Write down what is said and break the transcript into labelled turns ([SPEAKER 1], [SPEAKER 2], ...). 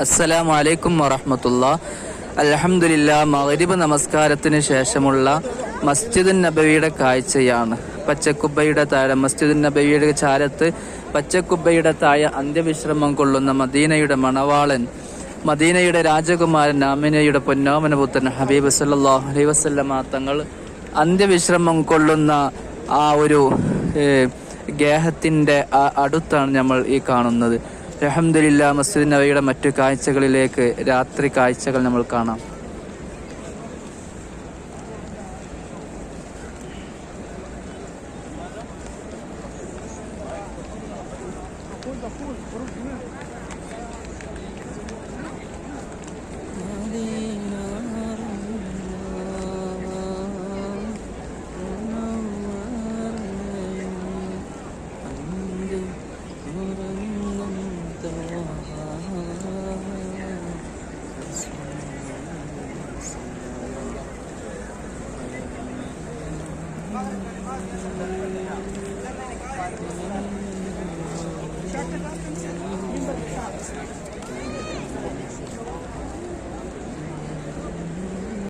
[SPEAKER 1] അസ്സലാമു അലൈക്കും വറഹമത്തുള്ള. അലഹമുല്ല മകരിബ് നമസ്കാരത്തിന് ശേഷമുള്ള മസ്ജിദ് നബവിയുടെ കാഴ്ചയാണ്. പച്ചക്കുബ്ബയുടെ താഴെ മസ്ജിദ് നബവിയുടെ ചാരത്ത് പച്ചക്കുബ്ബയുടെ താഴെ അന്ത്യവിശ്രമം കൊള്ളുന്ന മദീനയുടെ മണവാളൻ മദീനയുടെ രാജകുമാരൻ ആമിനയുടെ പൊന്നോമന പുത്രൻ ഹബീബ് സല്ലല്ലാഹു അലൈഹി വസല്ലമ തങ്ങൾ അന്ത്യവിശ്രമം കൊള്ളുന്ന ആ ഒരു ഗേഹത്തിന്റെ അടുത്താണ് നമ്മൾ ഈ കാണുന്നത്. അലഹമില്ല മസ്ജിദ് നബിയുടെ മറ്റു കാഴ്ചകളിലേക്ക് രാത്രി കാഴ്ചകൾ നമ്മൾ കാണാം. Thank you.